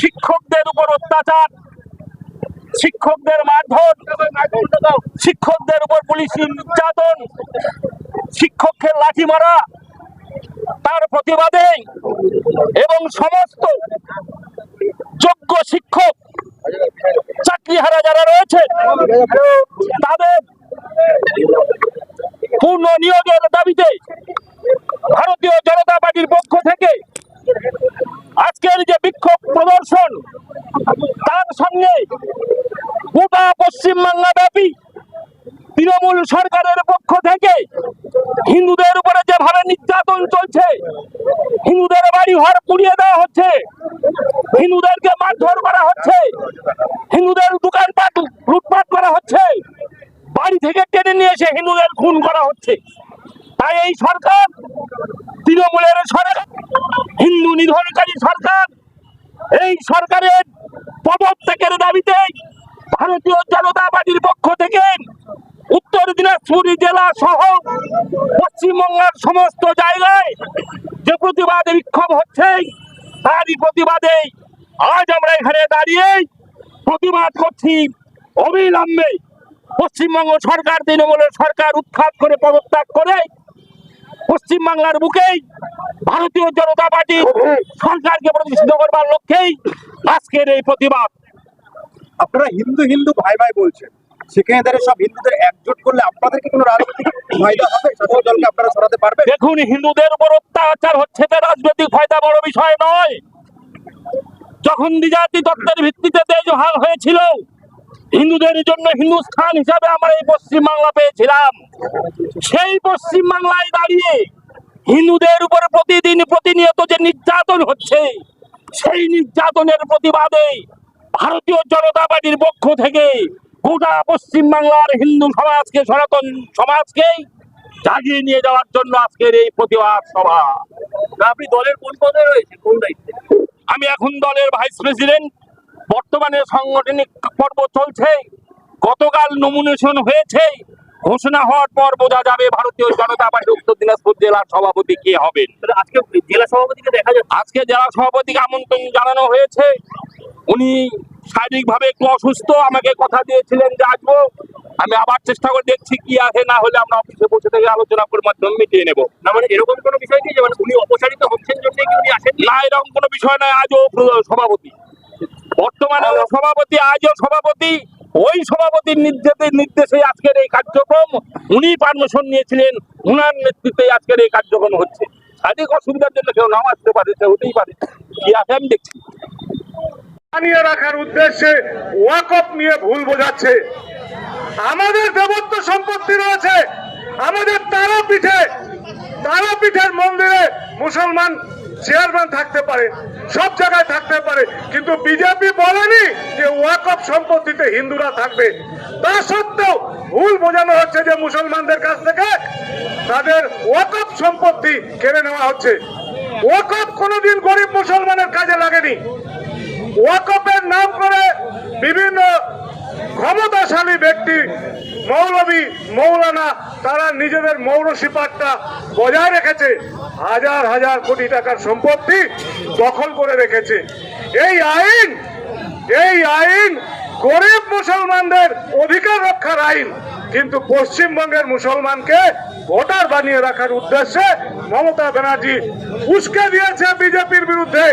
শিক্ষকদের উপর অত্যাচার, শিক্ষকদের মারধর, শিক্ষকদের উপর পুলিশ নির্যাতন, শিক্ষককে লাঠি মারা, তার প্রতিবাদে এবং সমস্ত যোগ্য শিক্ষক, চাকরিহারা যারা রয়েছে, তাদের পূর্ণ নিয়োগের দাবিতে ভারতীয় জনতা পার্টির পক্ষ থেকে আজকের যে বিক্ষোভ তার সঙ্গে গোটা পশ্চিমবাংলা ব্যাপী তৃণমূল সরকারের পক্ষ থেকে হিন্দুদের উপরে যেভাবে নির্যাতন চলছে, হিন্দুদের বাড়ি ঘর পুড়িয়ে দেওয়া হচ্ছে, হিন্দুদেরকে মারধর করা হচ্ছে, হিন্দুদের দোকানপাট লুটপাট করা হচ্ছে, বাড়ি থেকে টেনে নিয়ে এসে হিন্দুদের খুন করা হচ্ছে। তাই এই সরকার তৃণমূলের সরকার, হিন্দু নিধনকারী সরকার এই সরকারের পদত্যাগের দাবিতে ভারতীয় জনতা পার্টির পক্ষ থেকে উত্তর দিনাজপুর জেলা সহ পশ্চিমবঙ্গের সমস্ত জায়গায় যে প্রতিবাদ বিক্ষোভ হচ্ছে, তারই প্রতিবাদে আজ আমরা এখানে দাঁড়িয়ে প্রতিবাদ করছি অবিলম্বে পশ্চিমবঙ্গ সরকার, তৃণমূলের সরকার উৎখাত করে পদত্যাগ করে পশ্চিমবাংলার বুকেই ভারতীয় জনতা পার্টি সরকারকে প্রতিষ্ঠিত করবার লক্ষ্যেই আজকের এই প্রতিবাদ। আপনারা হিন্দু হিন্দু ভাই ভাই বলছেন সেখানে দাঁড়িয়ে সব হিন্দুদের একজোট করলে আপনাদের কি কোনো রাজনৈতিক ফায়দা হবে? শাসক দলকে আপনারা সরাতে পারবেন? দেখুন হিন্দুদের উপর অত্যাচার হচ্ছে তো রাজনৈতিক ফায়দা বড় বিষয় নয়। যখন দ্বিজাতি তত্ত্বের ভিত্তিতে দেশ ভাগ হয়েছিল হিন্দুদের জন্য হিন্দুস্থান হিসাবে আমরা এই পশ্চিম বাংলা পেয়েছিলাম। সেই পশ্চিম বাংলায় দাঁড়িয়ে হিন্দুদের উপর প্রতিদিন প্রতিনিয়ত যে নির্যাতন হচ্ছে, সেই নির্যাতনের প্রতিবাদে ভারতীয় জনতা পার্টির পক্ষ থেকে গোটা পশ্চিম বাংলার হিন্দু সমাজকে, সনাতন সমাজকেই জাগিয়ে নিয়ে যাওয়ার জন্য আজকের এই প্রতিবাদ সভা। আপনি দলের কোন পদে রয়েছে কোন দায়িত্বে? আমি এখন দলের ভাইস প্রেসিডেন্ট। বর্তমানে সাংগঠনিক পর্ব চলছে। গতকাল নমিনেশন হয়েছে। ঘোষণা হওয়ার পর বোঝা যাবে ভারতীয় জনতা পার্টি উত্তর দিনাজপুর জেলার সভাপতি কে হবেন। আজকে জেলা সভাপতিকে দেখা যাচ্ছে। আজকে জেলা সভাপতিকে আমন্ত্রণ জানানো হয়েছে। উনি শারীরিকভাবে একটু অসুস্থ আমাকে কথা দিয়েছিলেন যে আসব। আমি আবার চেষ্টা করে দেখছি কি আছে না হলে আমরা অফিসে বসে থেকে আলোচনা করে মাধ্যমে মিটিয়ে নেব। না মানে এরকম কোনো বিষয় কি যে মানে উনি অপসারিত হচ্ছেন জন্য কি উনি আসেন না এরকম কোনো বিষয় নয়। আজও সভাপতি। বর্তমানে সভাপতি, আজও সভাপতি, ওই সভাপতির নির্দেশে নির্দেশে আজকের এই কার্যক্রম। উনি পারমিশন নিয়েছিলেন, উনার নেতৃত্বে আজকের এই কার্যক্রম হচ্ছে। শারীরিক অসুবিধার জন্য কেউ নাও আসতে পারে, সে হতেই পারে। কি আছে আমি দেখছি। বানিয়ে রাখার উদ্দেশ্যে ওয়াকফ নিয়ে ভুল বোঝাচ্ছে। আমাদের দেবত্ব সম্পত্তি রয়েছে। আমাদের তারাপীঠে তারাপীঠের মন্দিরে মুসলমান চেয়ারম্যান থাকতে পারে। সব জায়গায় থাকতে পারে, কিন্তু বিজেপি বলেনি যে ওয়াকফ সম্পত্তিতে হিন্দুরা থাকবে। তা সত্ত্বেও ভুল বোঝানো হচ্ছে যে মুসলমানদের কাছ থেকে তাদের ওয়াকফ সম্পত্তি কেড়ে নেওয়া হচ্ছে। ওয়াকফ কোনোদিন গরিব মুসলমানের কাজে লাগেনি। ওয়াকফের নাম করে বিভিন্ন ক্ষমতাশালী ব্যক্তি, মৌলবী, মৌলানা, তারা নিজেদের মৌরসিপাতটা বজায় রেখেছে। হাজার হাজার কোটি টাকার সম্পত্তি দখল করে রেখেছে। এই আইন এই আইন গরিব মুসলমানদের অধিকার রক্ষার আইন। কিন্তু পশ্চিমবঙ্গের মুসলমানকে ভোটার বানিয়ে রাখার উদ্দেশ্যে মমতা ব্যানার্জি উস্কে দিয়েছে বিজেপির বিরুদ্ধে।